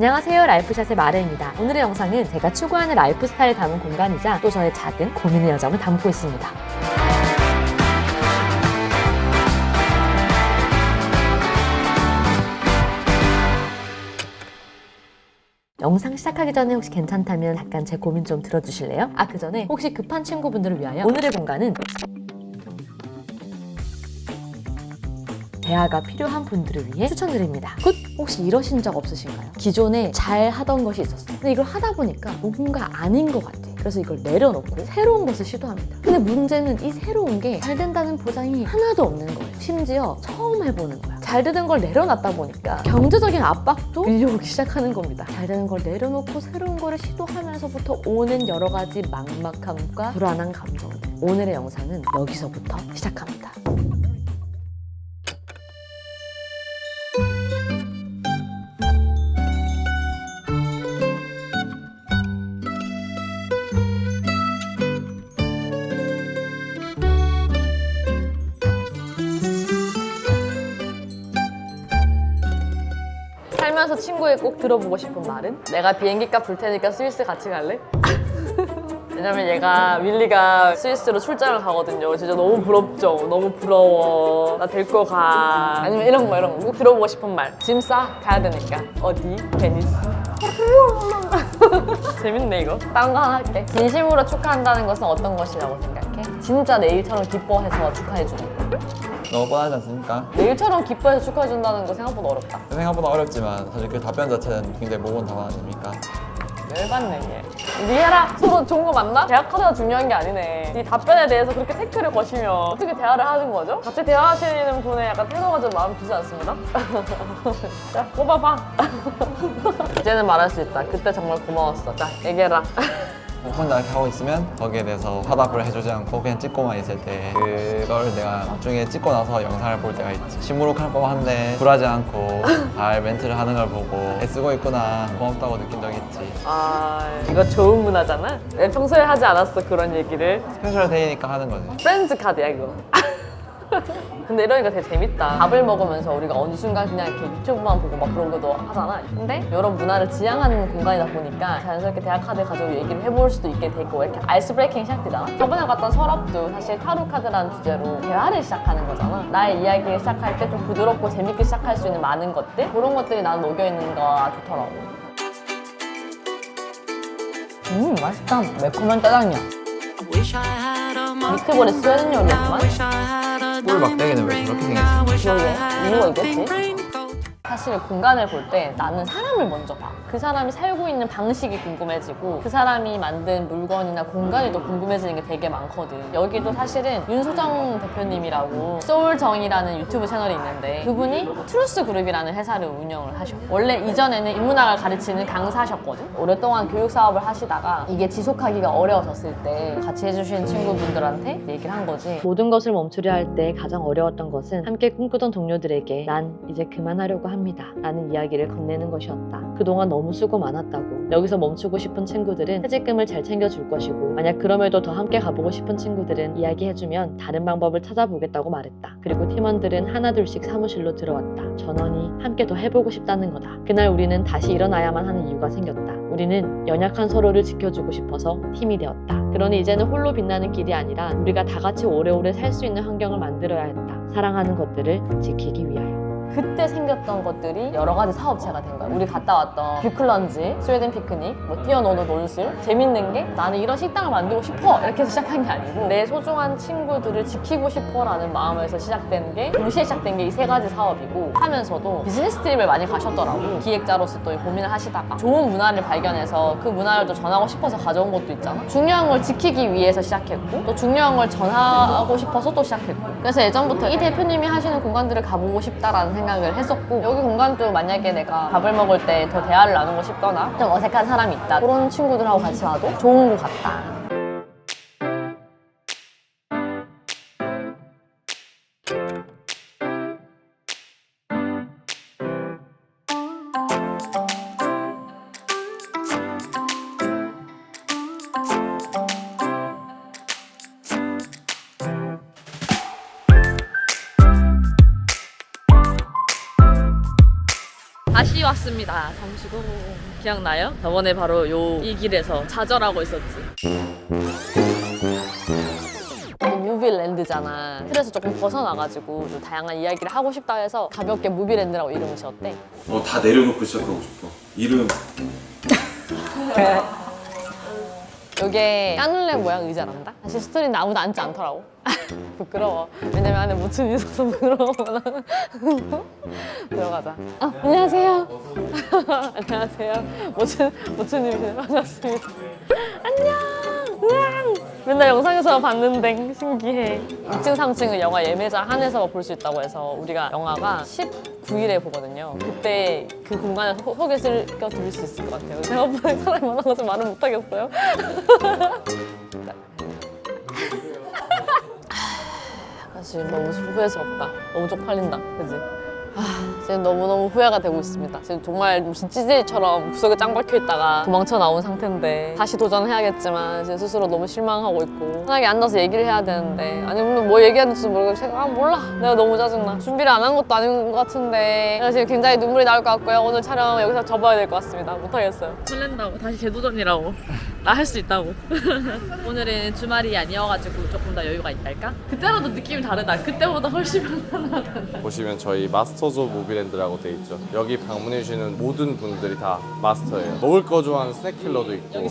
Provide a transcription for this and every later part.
안녕하세요 라이프샷의 마르입니다 오늘의 영상은 제가 추구하는 라이프 스타일을 담은 공간이자 또 저의 작은 고민의 여정을 담고 있습니다 영상 시작하기 전에 혹시 괜찮다면 잠깐 제 고민 좀 들어주실래요? 아 그 전에 혹시 급한 친구분들을 위하여 오늘의 공간은 대화가 필요한 분들을 위해 추천드립니다. 굿! 혹시 이러신 적 없으신가요? 기존에 잘 하던 것이 있었어요. 근데 이걸 하다 보니까 뭔가 아닌 것 같아. 그래서 이걸 내려놓고 새로운 것을 시도합니다. 근데 문제는 이 새로운 게 잘 된다는 보장이 하나도 없는 거예요. 심지어 처음 해보는 거야. 잘 되는 걸 내려놨다 보니까 경제적인 압박도 밀려오기 시작하는 겁니다. 잘 되는 걸 내려놓고 새로운 거를 시도하면서부터 오는 여러 가지 막막함과 불안한 감정들. 오늘의 영상은 여기서부터 시작합니다. 살면서 친구에 꼭 들어보고 싶은 말은? 내가 비행기 값줄 테니까 스위스 같이 갈래? 왜냐면 얘가 윌리가 스위스로 출장을 가거든요. 진짜 너무 부럽죠. 너무 부러워. 나 데리고 가. 아니면 이런 거 이런 거. 꼭 들어보고 싶은 말. 짐 싸. 가야 되니까. 어디? 베니스. 재밌네 이거. 다른 거 하나 할게. 진심으로 축하한다는 것은 어떤 것이라고 생각해? 진짜 내 일처럼 기뻐해서 축하해주는 거. 너무 뻔하지 않습니까? 내일처럼 기뻐해서 축하해준다는 거 생각보다 어렵다. 생각보다 어렵지만 사실 그 답변 자체는 굉장히 모범 답안 아닙니까? 열받네 얘. 니 해라. 서로 좋은 거 맞나? 대학 카드가 중요한 게 아니네. 이 답변에 대해서 그렇게 태클을 거시면 어떻게 대화를 하는 거죠? 같이 대화하시는 분의 약간 태도가 좀 마음에 드지 않습니다? 자, 뽑아봐. 이제는 말할 수 있다. 그때 정말 고마웠어. 자, 얘기해라. 뭐 혼자 이렇게 하고 있으면 거기에 대해서 화답을 해주지 않고 그냥 찍고만 있을 때 그걸 내가 나중에 찍고 나서 영상을 볼 때가 있지 시무룩할 법한데 굴하지 않고 잘 멘트를 하는 걸 보고 애쓰고 있구나 고맙다고 느낀 적이 있지 아, 이거 좋은 문화잖아? 왜 평소에 하지 않았어, 그런 얘기를? 스페셜 데이니까 하는 거지 프렌즈 카드야 이거. 근데 이러니까 되게 재밌다. 밥을 먹으면서 우리가 어느 순간 그냥 이렇게 유튜브만 보고 막 그런 것도 하잖아. 근데 이런 문화를 지향하는 공간이다 보니까 자연스럽게 대학 카드 가지고 얘기를 해볼 수도 있게 되고 이렇게 아이스 브레이킹 시작되잖아. 저번에 갔던 설업도 사실 타로 카드라는 주제로 대화를 시작하는 거잖아. 나의 이야기를 시작할 때 좀 부드럽고 재밌게 시작할 수 있는 많은 것들 그런 것들이 나는 녹여 있는 거가 좋더라고. 음 맛있다. 매콤한 짜장이야. 미트볼이 스웨덴 요리였구만. 꿀 막대기는 왜 저렇게 생겼지? 그러게 이유가 있겠지? 사실 공간을 볼 때 나는 사람 을 먼저 봐. 그 사람이 살고 있는 방식이 궁금해지고 그 사람이 만든 물건이나 공간이 더 궁금해지는 게 되게 많거든. 여기도 사실은 윤소정 대표님이라고 소울정이라는 유튜브 채널이 있는데 그분이 트루스 그룹이라는 회사를 운영을 하셔. 원래 이전에는 인문학을 가르치는 강사셨거든. 오랫동안 교육 사업을 하시다가 이게 지속하기가 어려워졌을 때 같이 해주시는 친구분들한테 얘기를 한 거지. 모든 것을 멈추려 할 때 가장 어려웠던 것은 함께 꿈꾸던 동료들에게 난 이제 그만하려고 합니다. 라는 이야기를 건네는 것이었다. 그동안 너무 수고 많았다고. 여기서 멈추고 싶은 친구들은 퇴직금을 잘 챙겨줄 것이고 만약 그럼에도 더 함께 가보고 싶은 친구들은 이야기해주면 다른 방법을 찾아보겠다고 말했다. 그리고 팀원들은 하나둘씩 사무실로 들어왔다. 전원이 함께 더 해보고 싶다는 거다. 그날 우리는 다시 일어나야만 하는 이유가 생겼다. 우리는 연약한 서로를 지켜주고 싶어서 팀이 되었다. 그러니 이제는 홀로 빛나는 길이 아니라 우리가 다 같이 오래오래 살 수 있는 환경을 만들어야 했다. 사랑하는 것들을 지키기 위하여. 그때 생겼던 것들이 여러 가지 사업체가 된 거야. 우리 갔다 왔던 뷰클런지, 스웨덴 피크닉, 뭐 뛰어노는 논술. 재밌는 게 나는 이런 식당을 만들고 싶어! 이렇게 해서 시작한 게 아니고 내 소중한 친구들을 지키고 싶어라는 마음에서 시작된 게 동시에 시작된 게 이 세 가지 사업이고 하면서도 비즈니스 트립을 많이 가셨더라고. 기획자로서 또 고민을 하시다가 좋은 문화를 발견해서 그 문화를 또 전하고 싶어서 가져온 것도 있잖아. 중요한 걸 지키기 위해서 시작했고 또 중요한 걸 전하고 싶어서 또 시작했고 그래서 예전부터 이 대표님이 하시는 공간들을 가보고 싶다라는 생각을 했었고 여기 공간도 만약에 내가 밥을 먹을 때 더 대화를 나누고 싶거나 좀 어색한 사람이 있다. 그런 친구들하고 같이 와도 좋은 것 같다 다시 왔습니다. 잠시도 기억나요? 저번에 바로 요 이 길에서 좌절하고 있었지. 무비랜드잖아. 그래서 조금 벗어나가지고 좀 다양한 이야기를 하고 싶다 해서 가볍게 무비랜드라고 이름을 지었대. 어, 다 내려놓고 시작하고 싶어. 이름 요게 까눌레 모양 의자란다? 사실 스토리는 아무도 앉지 않더라고. 부끄러워. 왜냐면 안에 모춘이 있어서 부끄러워. 들어가자. 아, 안녕하세요. 안녕하세요. 모춘, 모춘님이세요. 반갑습니다. 안녕. 으앙. 맨날 영상에서 봤는데 신기해. 2층, 3층은 영화 예매장 한해서 볼 수 있다고 해서 우리가 영화가 19일에 보거든요. 그때 그 공간에 소- 소개를 들을 수 있을 것 같아요. 생각보다 사람이 많아서 말을 못하겠어요. 아, 지금 너무 후회스럽다. 너무 쪽팔린다. 그지? 아, 지금 너무너무 후회가 되고 있습니다. 지금 정말 무슨 찌질처럼 구석에 짱 박혀 있다가 도망쳐 나온 상태인데 다시 도전해야겠지만 지금 스스로 너무 실망하고 있고 편하게 앉아서 얘기를 해야 되는데 아니 오늘 뭐 얘기해야 될지 모르겠고 생각 아 몰라. 내가 너무 짜증나. 준비를 안 한 것도 아닌 것 같은데 그래서 지금 굉장히 눈물이 나올 것 같고요. 오늘 촬영 여기서 접어야 될 것 같습니다. 못하겠어요. 설렌다고. 다시 재도전이라고 나 할 수 있다고 오늘은 주말이 아니어가지고 조금 더 여유가 있달까? 그때라도 느낌이 다르다 그때보다 훨씬 편안하다 보시면 저희 마스터즈 오브 무비랜드라고 돼 있죠. 여기 방문해 주시는 모든 분들이 다 마스터예요. 먹을 거 좋아하는 스낵킬러도 있고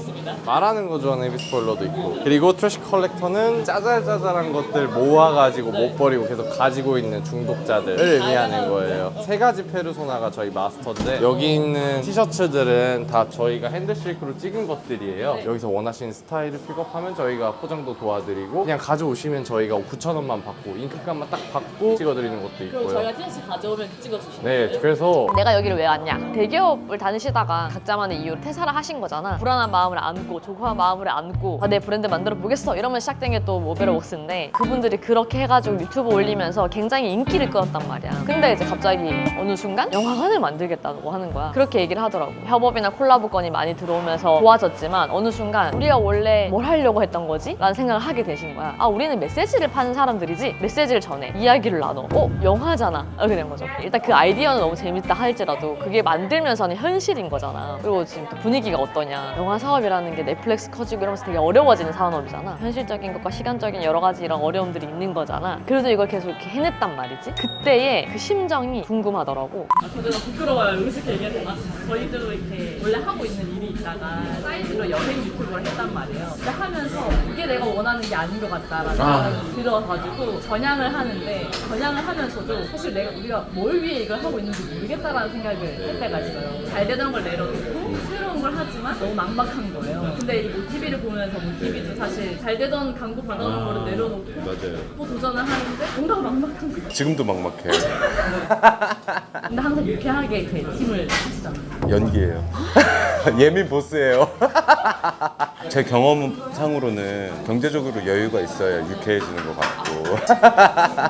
말하는 거 좋아하는 헤비스포일러도 있고 그리고 트래시 컬렉터는 짜잘짜잘한 것들 모아가지고 못 버리고 계속 가지고 있는 중독자들을 의미하는 거예요. 세 가지 페르소나가 저희 마스터인데 여기 있는 티셔츠들은 다 저희가 핸드쉐이크로 찍은 것들이에요. 여기서 원하시는 스타일을 픽업하면 저희가 포장도 도와드리고 그냥 가져오시면 저희가 9,000원만 받고 잉크값만 딱 받고 찍어드리는 것도 있고요. 티셔츠 가져오면 찍어주시는 네, 그래서 내가 여기를 왜 왔냐? 대기업을 다니시다가 각자만의 이유로 퇴사를 하신 거잖아. 불안한 마음을 안고 조급한 마음을 안고 아, 내 브랜드 만들어 보겠어 이러면 시작된 게 또 모베르 웍스인데 그분들이 그렇게 해가지고 유튜브 올리면서 굉장히 인기를 끌었단 말이야. 근데 이제 갑자기 어느 순간 영화관을 만들겠다고 하는 거야. 그렇게 얘기를 하더라고. 협업이나 콜라보 건이 많이 들어오면서 좋아졌지만 어느 순간 우리가 원래 뭘 하려고 했던 거지? 라는 생각을 하게 되신 거야. 아 우리는 메시지를 파는 사람들이지 메시지를 전해 이야기를 나눠. 어 영화잖아. 이렇게 된 거죠. 일단 그 아이디어는 너무 재밌다 할지라도 그게 만들면서는 현실인 거잖아. 그리고 지금 또 분위기가 어떠냐. 영화 사업이라는 게 넷플릭스 커지고 이러면서 되게 어려워지는 산업이잖아. 현실적인 것과 시간적인 여러 가지 이런 어려움들이 있는 거잖아. 그래도 이걸 계속 이렇게 해냈단 말이지. 그때의 그 심정이 궁금하더라고. 아, 저도 너무 부끄러워요. 이렇게 얘기해도 되나? 저희도 이렇게 원래 하고 있는 일이 있다가 사이드로 여행 유튜브를 했단 말이에요. 근데 하면서 이게 내가 원하는 게 아닌 것 같다라는 생각이 들어가지고 전향을 하는데 전향을 하면서도 사실 내가 우리가 뭘 위해 이걸 하고 있는지 모르겠다라는 생각을 할 때가 있어요. 잘 되던 걸 내려놓고 새로운 걸 하지만 너무 막막한 거예요. 근데 이 모티비를 보면서 모티비도 사실 잘 되던 광고 받아놓은 거를 내려놓고 맞아요. 또 도전을 하는데 뭔가 막막한 거예요. 지금도 막막해요. 근데 항상 유쾌하게 그 팀을 하시잖아요. 연기예요. 예민 보스예요. 제 경험상으로는 경제적으로 여유가 있어야 유쾌해지는 것 같고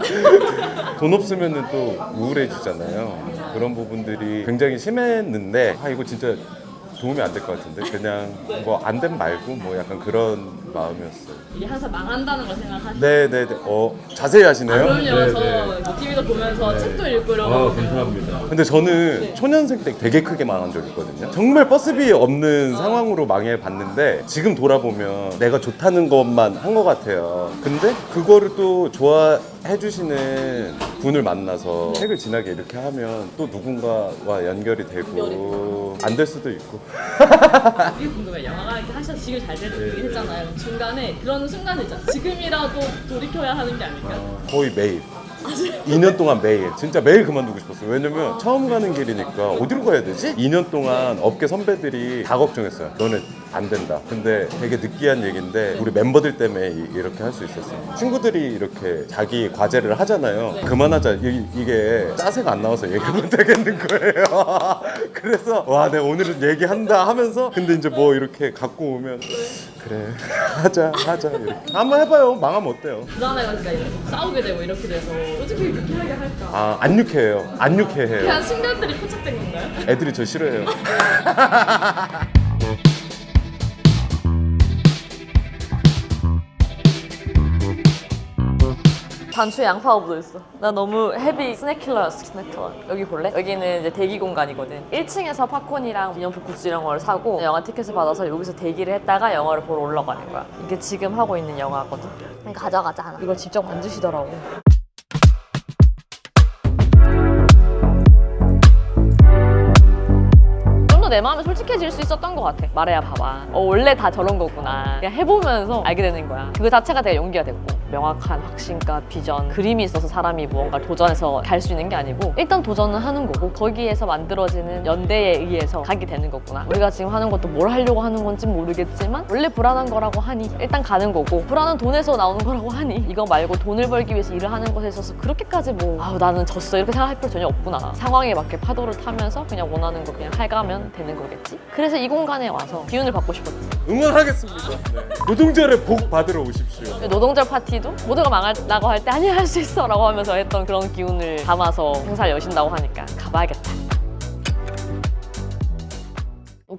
돈 없으면 또 우울해지잖아요. 그런 부분들이 굉장히 심했는데 아 이거 진짜 도움이 안 될 것 같은데 그냥 뭐 안 된 말고 뭐 약간 그런 마음이었어요. 이게 항상 망한다는 걸 생각하시고 네네네. 어 자세히 하시네요. 그럼요 저 TV도 보면서 책도 읽으려고 아, 감사합니다. 근데 저는 초년생 때 되게 크게 망한 적이 있거든요. 정말 버스비 없는 상황으로 망해봤는데 지금 돌아보면 내가 좋다는 것만 한 것 같아요. 근데 그거를 또 좋아해주시는 분을 만나서 책을 지나게 이렇게 하면 또 누군가와 연결이 되고 안 될 수도 있고. 이게 궁금해 영화가 이렇게 하셔서 지금 잘 되긴 했잖아요 중간에 그런 순간이 있잖아. 지금이라도 돌이켜야 하는 게 아닐까? 거의 매일. 2년 동안 매일. 진짜 매일 그만두고 싶었어요 왜냐면 처음 가는 길이니까 어디로 가야 되지? 2년 동안 업계 선배들이 다 걱정했어요. 너는 안 된다. 근데 되게 느끼한 얘기인데 우리 멤버들 때문에 이- 이렇게 할 수 있었어요 친구들이 이렇게 자기 과제를 하잖아요. 그만하자. 이, 이게 짜세가 안 나와서 얘기를 못 하겠는 거예요. 그래서 와 내가 오늘은 얘기한다 하면서 근데 이제 뭐 이렇게 갖고 오면 그래 하자 하자 이렇게. 한번 해봐요. 망하면 어때요? 불안해가 이렇게 싸우게 되고 이렇게 돼서 어떻게 유쾌하게 할까? 아, 안 유쾌해요. 안 유쾌해요. 그냥 순간들이 포착된 건가요? 애들이 저 싫어해요. 단추에 양파가 묻어있어. 나 너무 헤비 스낵킬러였어, 스낵킬러. 여기 볼래? 여기는 이제 대기 공간이거든. 1층에서 팝콘이랑 기념품 굿즈 이런 걸 사고 영화 티켓을 받아서 여기서 대기를 했다가 영화를 보러 올라가는 거야. 이게 지금 하고 있는 영화거든. 가져가자, 하나. 이걸 직접 만드시더라고. 좀더내 마음에 솔직해질 수 있었던 것 같아. 말해야 봐봐. 어, 원래 다 저런 거구나. 그냥 해보면서 알게 되는 거야. 그거 자체가 되게 용기가 됐고. 명확한 확신과 비전, 그림이 있어서 사람이 무언가 도전해서 갈 수 있는 게 아니고 일단 도전을 하는 거고 거기에서 만들어지는 연대에 의해서 가게 되는 거구나. 우리가 지금 하는 것도 뭘 하려고 하는 건지 모르겠지만 원래 불안한 거라고 하니 일단 가는 거고 불안은 돈에서 나오는 거라고 하니 이거 말고 돈을 벌기 위해서 일을 하는 것에 있어서 그렇게까지 뭐 아우 나는 졌어 이렇게 생각할 필요 전혀 없구나. 상황에 맞게 파도를 타면서 그냥 원하는 거 그냥 해가면 되는 거겠지. 그래서 이 공간에 와서 기운을 받고 싶었지. 응원하겠습니다. 네. 노동절에 복 받으러 오십시오. 노동절 파티도 모두가 망하려고 할 때 아니야 할수 있어 라고 하면서 했던 그런 기운을 담아서 행사를 여신다고 하니까 가봐야겠다.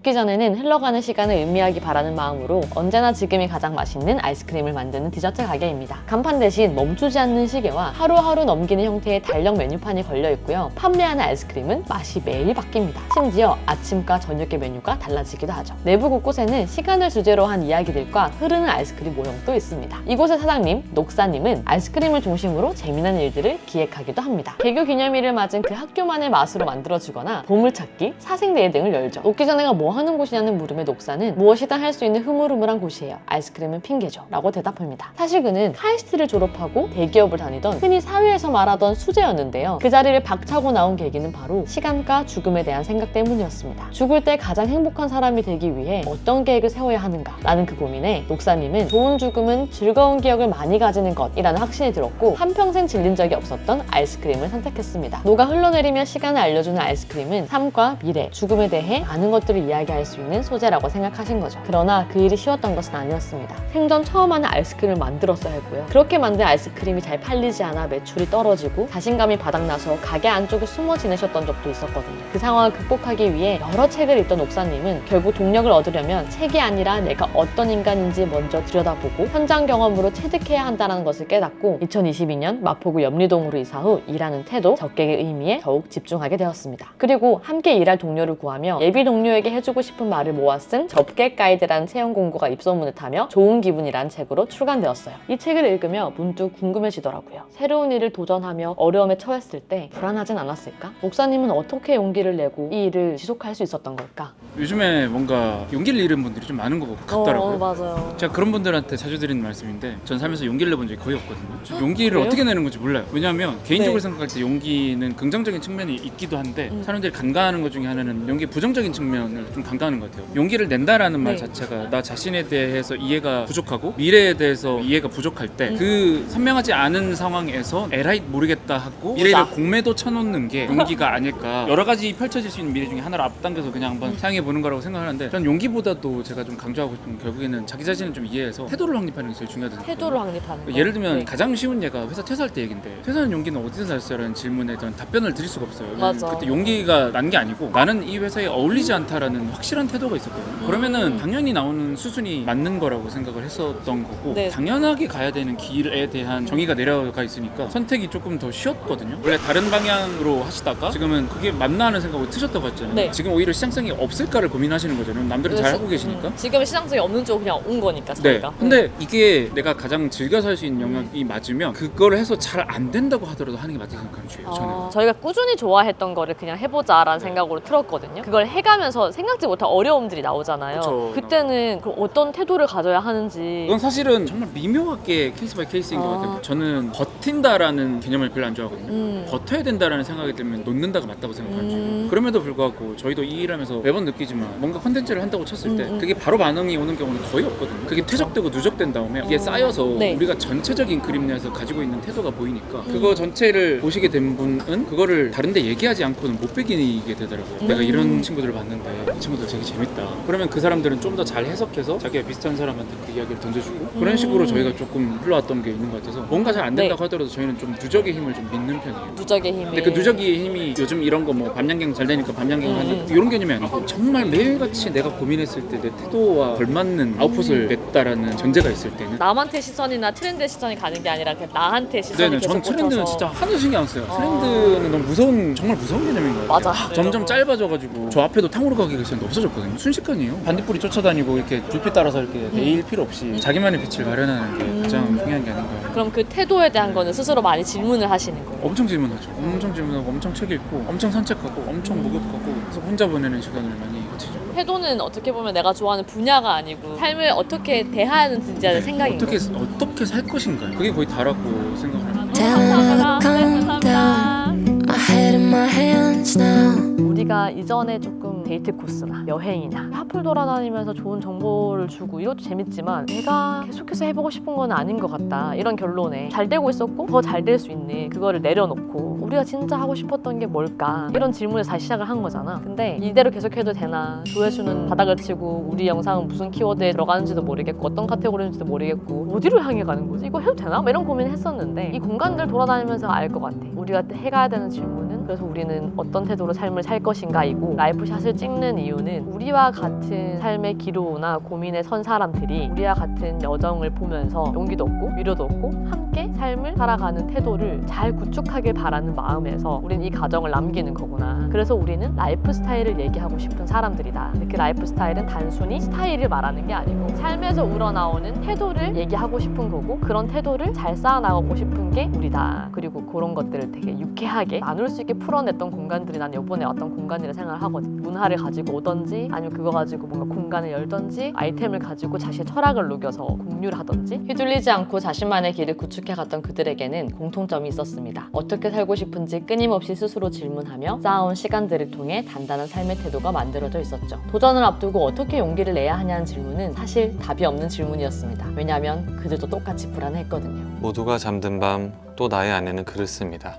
웃기 전에는 흘러가는 시간을 의미하기 바라는 마음으로 언제나 지금이 가장 맛있는 아이스크림을 만드는 디저트 가게입니다. 간판 대신 멈추지 않는 시계와 하루하루 넘기는 형태의 달력 메뉴판이 걸려 있고요. 판매하는 아이스크림은 맛이 매일 바뀝니다. 심지어 아침과 저녁의 메뉴가 달라지기도 하죠. 내부 곳곳에는 시간을 주제로 한 이야기들과 흐르는 아이스크림 모형도 있습니다. 이곳의 사장님, 녹사님은 아이스크림을 중심으로 재미난 일들을 기획하기도 합니다. 개교 기념일을 맞은 그 학교만의 맛으로 만들어주거나 보물찾기, 사생대회 등을 열죠. 녹기 전에가 뭐 하는 곳이냐는 물음에 녹사는 무엇이든 할 수 있는 흐물흐물한 곳이에요. 아이스크림은 핑계죠. 라고 대답합니다. 사실 그는 카이스트를 졸업하고 대기업을 다니던 흔히 사회에서 말하던 수재였는데요. 그 자리를 박차고 나온 계기는 바로 시간과 죽음에 대한 생각 때문이었습니다. 죽을 때 가장 행복한 사람이 되기 위해 어떤 계획을 세워야 하는가 라는 그 고민에 녹사님은 좋은 죽음은 즐거운 기억을 많이 가지는 것이라는 확신이 들었고 한평생 질린 적이 없었던 아이스크림을 선택했습니다. 녹아 흘러내리며 시간을 알려주는 아이스크림은 삶과 미래, 죽음에 대해 많은 것들을 이야기 할 수 있는 소재라고 생각하신 거죠. 그러나 그 일이 쉬웠던 것은 아니었습니다. 생전 처음 하는 아이스크림을 만들었어야 했고요. 그렇게 만든 아이스크림이 잘 팔리지 않아 매출이 떨어지고 자신감이 바닥나서 가게 안쪽에 숨어 지내셨던 적도 있었거든요. 그 상황을 극복하기 위해 여러 책을 읽던 옥사님은 결국 동력을 얻으려면 책이 아니라 내가 어떤 인간인지 먼저 들여다보고 현장 경험으로 체득해야 한다는 것을 깨닫고 2022년 마포구 염리동으로 이사 후 일하는 태도, 적객의 의미에 더욱 집중하게 되었습니다. 그리고 함께 일할 동료를 구하며 예비 동료에게 해주 고 싶은 말을 모아 쓴 접객 가이드라는 채용 공고가 입소문을 타며 좋은 기분이라는 책으로 출간되었어요. 이 책을 읽으며 문득 궁금해지더라고요. 새로운 일을 도전하며 어려움에 처했을 때 불안하진 않았을까? 목사님은 어떻게 용기를 내고 이 일을 지속할 수 있었던 걸까? 요즘에 뭔가 용기를 잃은 분들이 좀 많은 것 같더라고요. 어, 맞아요. 제가 그런 분들한테 자주 드리는 말씀인데 전 살면서 용기를 내본 적이 거의 없거든요. 저 용기를 그래요? 어떻게 내는 건지 몰라요. 왜냐하면 개인적으로 네. 생각할 때 용기는 긍정적인 측면이 있기도 한데 음. 사람들이 간과하는 것 중에 하나는 용기 의 부정적인 측면을 좀 간과하는 것 같아요. 용기를 낸다라는 말 네. 자체가 나 자신에 대해서 이해가 부족하고 미래에 대해서 이해가 부족할 음. 때그 선명하지 않은 상황에서 에라이 모르겠다 하고. 미래를 공매도 쳐놓는 게 용기가 아닐까. 여러 가지 펼쳐질 수 있는 미래 중에 하나를 앞당겨서 그냥 한번 사용해 보는 거라고 생각하는데 전 용기보다도 제가 좀 강조하고 싶은 건 결국에는 자기 자신을 좀 이해해서 태도를 확립하는 게 제일 중요하다고 태도를 생각해요. 확립하는 거. 예를 들면 네. 가장 쉬운 예가 회사 퇴사할 때 얘긴데 퇴사하는 용기는 어디서 났어요 라는 질문에 저는 답변을 드릴 수가 없어요. 맞아. 그때 용기가 난 게 아니고 나는 이 회사에 어울리지 않다라는 확실한 태도가 있었거든요. 그러면은 당연히 나오는 수순이 맞는 거라고 생각을 했었던 거고 네. 당연하게 가야 되는 길에 대한 정의가 내려가 있으니까 선택이 조금 더 쉬웠거든요. 원래 다른 방향으로 하시다가 지금은 그게 맞나 하는 생각을 트셨다고 했잖아요. 네. 지금 오히려 시장성이 없을까를 고민하시는 거잖아요. 남들은 잘 하고 계시니까. 음, 지금 시장성이 없는 쪽 그냥 온 거니까 네. 저희가. 근데 이게 내가 가장 즐겨 살수 있는 영역이 맞으면 그걸 해서 잘 안 된다고 하더라도 하는 게 맞다고 생각하는 주예요. 저는. 아, 저희가 꾸준히 좋아했던 거를 그냥 해보자라는 네. 생각으로 틀었거든요. 그걸 해가면서 생각 지 못한 어려움들이 나오잖아요. 그쵸. 그때는 그럼 어떤 태도를 가져야 하는지. 이건 사실은 정말 미묘하게 케이스 바이 케이스인 것 아. 같아요. 저는 버틴다라는 개념을 별로 안 좋아하거든요. 음. 버텨야 된다라는 생각이 들면 놓는다가 맞다고 생각하는 음. 중 그럼에도 불구하고 저희도 이 일하면서 매번 느끼지만 뭔가 컨텐츠를 한다고 쳤을 때 음, 음. 그게 바로 반응이 오는 경우는 거의 없거든요. 그게 퇴적되고 누적된 다음에 이게 어. 쌓여서 네. 우리가 전체적인 그림 내에서 가지고 있는 태도가 보이니까 그거 전체를 보시게 된 분은 그거를 다른데 얘기하지 않고는 못 베기게 되더라고요. 내가 음. 이런 친구들을 봤는데 이 친구들 되게 재밌다. 그러면 그 사람들은 좀 더 잘 해석해서 자기가 비슷한 사람한테 그 이야기를 던져주고 그런 식으로 저희가 조금 흘러왔던 게 있는 것 같아서 뭔가 잘 안 된다고 네. 하더라도 저희는 좀 누적의 힘을 좀 믿는 편이에요. 누적의 힘이. 근데 그 누적의 힘이 요즘 이런 거 뭐 밤양갱 잘 되니까 밤양갱 음. 하는 이런 개념이 아니고 정말 매일같이 내가 고민했을 때 내 태도와 걸맞는 아웃풋을 냈다라는 전제가 있을 때는 남한테 시선이나 트렌드 시선이 가는 게 아니라 그냥 나한테 시선이 네네, 계속 전 트렌드는 꽂혀서. 진짜 하나도 신경 안 써요. 트렌드는 너무 무서운, 정말 무서운 개념인 것 같아요. 맞아. 점점 짧아져가지고 저 앞에도 탕후루 가게가 있었는데 없어졌거든요. 순식간이에요. 반딧불이 쫓아다니고 이렇게 불빛 따라서 이렇게 내일 필요 없이 자기만의 빛을 마련하는 게 가장 중요한 게 아닌가. 그럼 그 태도에 대한 거는 스스로 많이 질문을 하시는 거예요. 엄청 질문하죠. 엄청 질문하고 엄청 책 읽고 엄청 산책하고 엄청 목욕하고 그래서 혼자 보내는 시간을 많이 거치죠. 태도는 어떻게 보면 내가 좋아하는 분야가 아니고 삶을 어떻게 대하는지에 생각인 어떻게 거예요. 어떻게 살 것인가. 그게 거의 다라고 생각을 합니다. 감사합니다. 네, 감사합니다. My head in my hands now. 우리가 이전에 조금 데이트 코스나 여행이나 하플 돌아다니면서 좋은 정보를 주고 이것도 재밌지만 내가 계속해서 해보고 싶은 건 아닌 것 같다 이런 결론에 잘 되고 있었고 더 잘 될 수 있는 그거를 내려놓고 우리가 진짜 하고 싶었던 게 뭘까 이런 질문을 다시 시작을 한 거잖아. 근데 이대로 계속해도 되나? 조회수는 바닥을 치고 우리 영상은 무슨 키워드에 들어가는지도 모르겠고 어떤 카테고리인지도 모르겠고 어디로 향해 가는 거지? 이거 해도 되나? 뭐 이런 고민을 했었는데 이 공간들 돌아다니면서 알 것 같아. 우리가 해가야 되는 질문은 그래서 우리는 어떤 태도로 삶을 살 것인가이고 라이프샷을 찍는 이유는 우리와 같은 삶의 기로나 고민에 선 사람들이 우리와 같은 여정을 보면서 용기도 얻고 위로도 얻고 함께 삶을 살아가는 태도를 잘 구축하길 바라는 마음에서 우린 이 가정을 남기는 거구나. 그래서 우리는 라이프 스타일을 얘기하고 싶은 사람들이다. 그 라이프 스타일은 단순히 스타일을 말하는 게 아니고 삶에서 우러나오는 태도를 얘기하고 싶은 거고 그런 태도를 잘 쌓아나가고 싶은 게 우리다. 그리고 그런 것들을 되게 유쾌하게 나눌 수 있게 풀어냈던 공간들이 난 이번에 왔던 공간이라 생각을 하거든. 문화를 가지고 오던지 아니면 그거 가지고 뭔가 공간을 열던지 아이템을 가지고 자신의 철학을 녹여서 공유를 하던지 휘둘리지 않고 자신만의 길을 구축해 갔던 그들에게는 공통점이 있었습니다. 어떻게 살고 싶은지 끊임없이 스스로 질문하며 쌓아온 시간들을 통해 단단한 삶의 태도가 만들어져 있었죠. 도전을 앞두고 어떻게 용기를 내야 하냐는 질문은 사실 답이 없는 질문이었습니다. 왜냐하면 그들도 똑같이 불안했거든요. 모두가 잠든 밤 또 나의 아내는 글을 씁니다.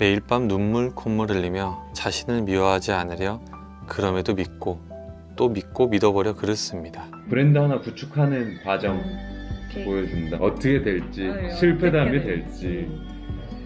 매일 밤 눈물 콧물 흘리며 자신을 미워하지 않으려 그럼에도 믿고 또 믿고 믿어버려 글을 씁니다. 브랜드 하나 구축하는 과정 보여준다. 어떻게 될지 실패담이 될지.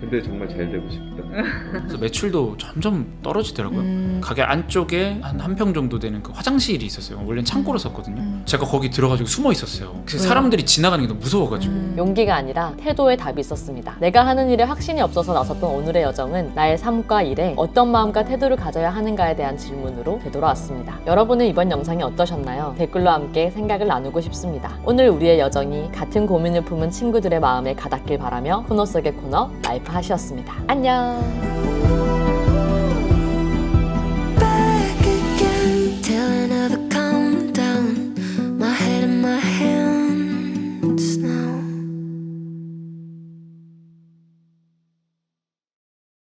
근데 정말 잘 되고 싶다. 그래서 매출도 점점 떨어지더라고요. 가게 안쪽에 한 한 평 정도 되는 그 화장실이 있었어요. 원래는 창고로 썼거든요. 제가 거기 들어가지고 숨어 있었어요. 그래서 사람들이 지나가는 게 너무 무서워가지고. 용기가 아니라 태도에 답이 있었습니다. 내가 하는 일에 확신이 없어서 나섰던 오늘의 여정은 나의 삶과 일에 어떤 마음과 태도를 가져야 하는가에 대한 질문으로 되돌아왔습니다. 여러분은 이번 영상이 어떠셨나요? 댓글로 함께 생각을 나누고 싶습니다. 오늘 우리의 여정이 같은 고민을 품은 친구들의 마음에 가닿길 바라며 코너 속의 코너 라이프 하시였습니다. 안녕! Oh.